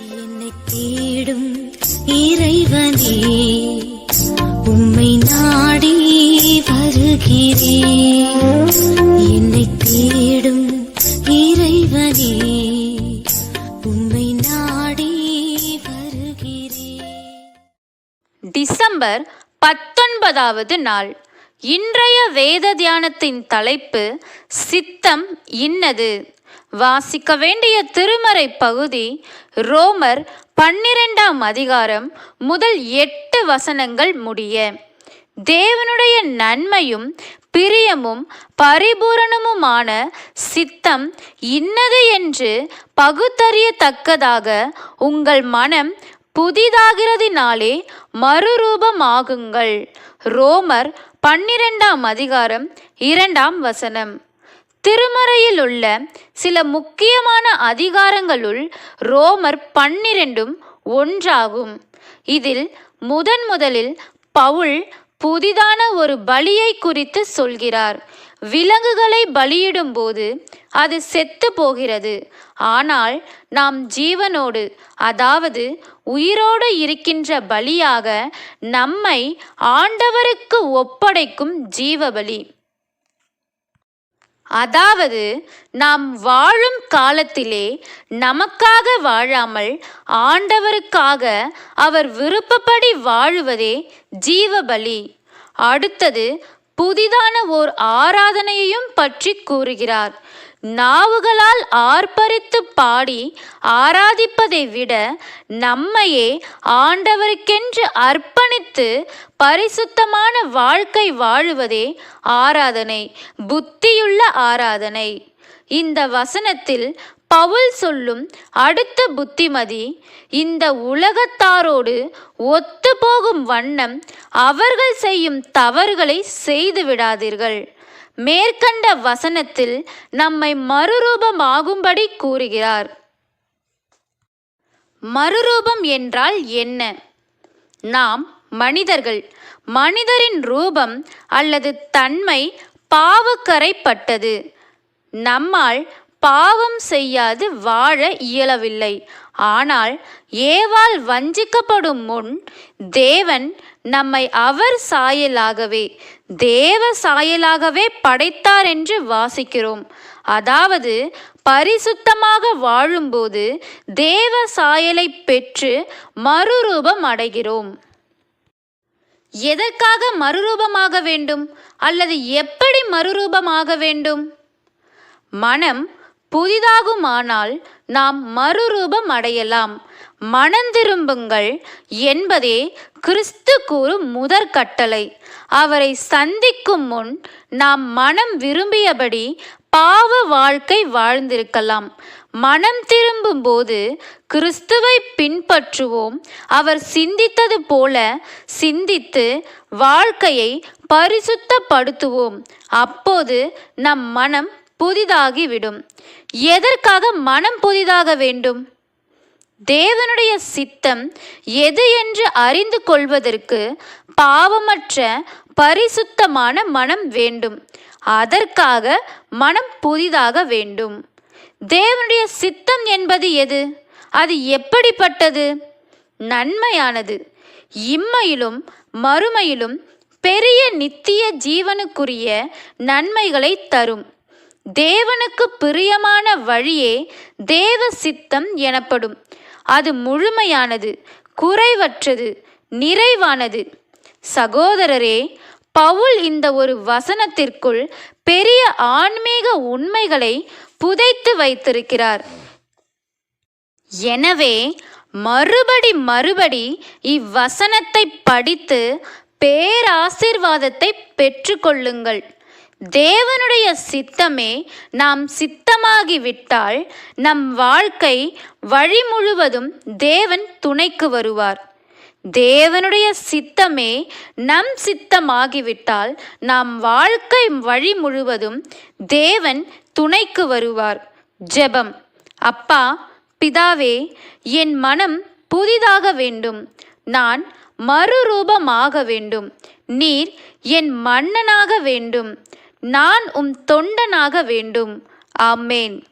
என்னை தேடும் இறைவனே உம்மை நாடி வருகிறேன் என்னை தேடும் இறைவனே உம்மை நாடி வருகிறேன் டிசம்பர் பத்தொன்பதாவது நாள். இன்றைய வேத தியானத்தின் தலைப்பு சித்தம் இன்னது. வாசிக்க வேண்டிய திருமறை பகுதி ரோமர் பன்னிரெண்டாம் அதிகாரம் முதல் எட்டு வசனங்கள் முடிய. தேவனுடைய நன்மையும் பிரியமும் பரிபூரணமுமான சித்தம் இன்னது என்று பகுத்தறியத்தக்கதாக உங்கள் மனம் புதிதாகிறதினாலே மறுரூபமாகுங்கள். ரோமர் பன்னிரெண்டாம் அதிகாரம் இரண்டாம் வசனம். திருமறையில் உள்ள சில முக்கியமான அதிகாரங்களுள் ரோமர் பன்னிரெண்டும் ஒன்றாகும். இதில் முதன் முதலில் பவுல் புதிதான ஒரு பலியை குறித்து சொல்கிறார். விலங்குகளை பலியிடும்போது அது செத்து போகிறது. ஆனால் நாம் ஜீவனோடு அதாவது உயிரோடு இருக்கின்ற பலியாக நம்மை ஆண்டவருக்கு ஒப்படைக்கும் ஜீவபலி. அதாவது நாம் வாழும் காலத்திலே நமக்காக வாழாமல் ஆண்டவருக்காக அவர் விருப்பப்படி வாழுவதே ஜீவபலி. அடுத்தது புதிதான ஓர் ஆராதனையையும் பற்றி கூறுகிறார். நாவுகளால் ஆர்ப்பரித்து பாடி ஆராதிப்பதை விட நம்மையே ஆண்டவருக்கென்று அர்ப்பணித்து பரிசுத்தமான வாழ்க்கை வாழுவதே ஆராதனை புத்தியுள்ள ஆராதனை. இந்த வசனத்தில் பவுல் சொல்லும் அடுத்த புத்திமதி இந்த உலகத்தாரோடு ஒத்து போகும் வண்ணம் அவர்கள் செய்யும் தவறுகளை செய்து விடாதீர்கள். மேற்கண்ட வசனத்தில் நம்மை மறுரூபமாகும்படி கூறுகிறார். மறுரூபம் என்றால் என்ன? நாம் மனிதர்கள் மனிதரின் ரூபம் அல்லது தன்மை பாவக்கரைப்பட்டது. நம்மால் பாவம் செய்யாது வாழ இயலவில்லை. ஆனால் ஏவால் வஞ்சிக்கப்படும் முன் தேவன் நம்மை அவர் சாயலாகவே தேவ சாயலாகவே படைத்தார் என்று வாசிக்கிறோம். அதாவது பரிசுத்தமாக வாழும்போது தேவ சாயலை பெற்று மறுரூபம் அடைகிறோம். எதற்காக மறுரூபமாக வேண்டும்? அல்லது எப்படி மறுரூபமாக வேண்டும்? மனம் புதிதாகுமானால் நாம் மறுரூபம் அடையலாம் மனந்திரும்புங்கள் என்பதே கிறிஸ்து கூறும் முதற் கட்டளை அவரை சந்திக்கும் முன் நாம் மனம் விரும்பியபடி பாவ வாழ்க்கை வாழ்ந்திருக்கலாம். மனம் திரும்பும்போது கிறிஸ்துவை பின்பற்றுவோம். அவர் சிந்தித்தது போல சிந்தித்து வாழ்க்கையை பரிசுத்தப்படுத்துவோம். அப்போது நம் மனம் புதிதாகிவிடும். எதற்காக மனம் புதிதாக வேண்டும்? தேவனுடைய சித்தம் எது என்று அறிந்து கொள்வதற்கு பாவமற்ற பரிசுத்தமான மனம் வேண்டும். அதற்காக மனம் புதிதாக வேண்டும். தேவனுடைய சித்தம் என்பது எது? அது எப்படிப்பட்டது? நன்மையானது. இம்மையிலும் மறுமையிலும் பெரிய நித்திய ஜீவனுக்குரிய நன்மைகளை தரும். தேவனுக்கு பிரியமான வழியே தேவ சித்தம் எனப்படும். அது முழுமையானது குறைவற்றது நிறைவானது. சகோதரரே பவுல் இந்த ஒரு வசனத்திற்குள் பெரிய ஆன்மீக உண்மைகளை புதைத்து வைத்திருக்கிறார். எனவே மறுபடி மறுபடி இவ்வசனத்தை படித்து பேராசிர்வாதத்தை பெற்றுக்கொள்ளுங்கள். தேவனுடைய சித்தமே நாம் சித்தமாகிவிட்டால் நம் வாழ்க்கை வழி முழுவதும் தேவன் துணைக்கு வருவார். தேவனுடைய சித்தமே நம் சித்தமாகிவிட்டால் நாம் வாழ்க்கை வழி முழுவதும் தேவன் துணைக்கு வருவார். ஜெபம். அப்பா பிதாவே என் மனம் புதிதாக வேண்டும். நான் மறுரூபமாக வேண்டும். நீர் என் மன்னனாக வேண்டும். நான் உம் தொண்டனாக வேண்டும். ஆமேன்.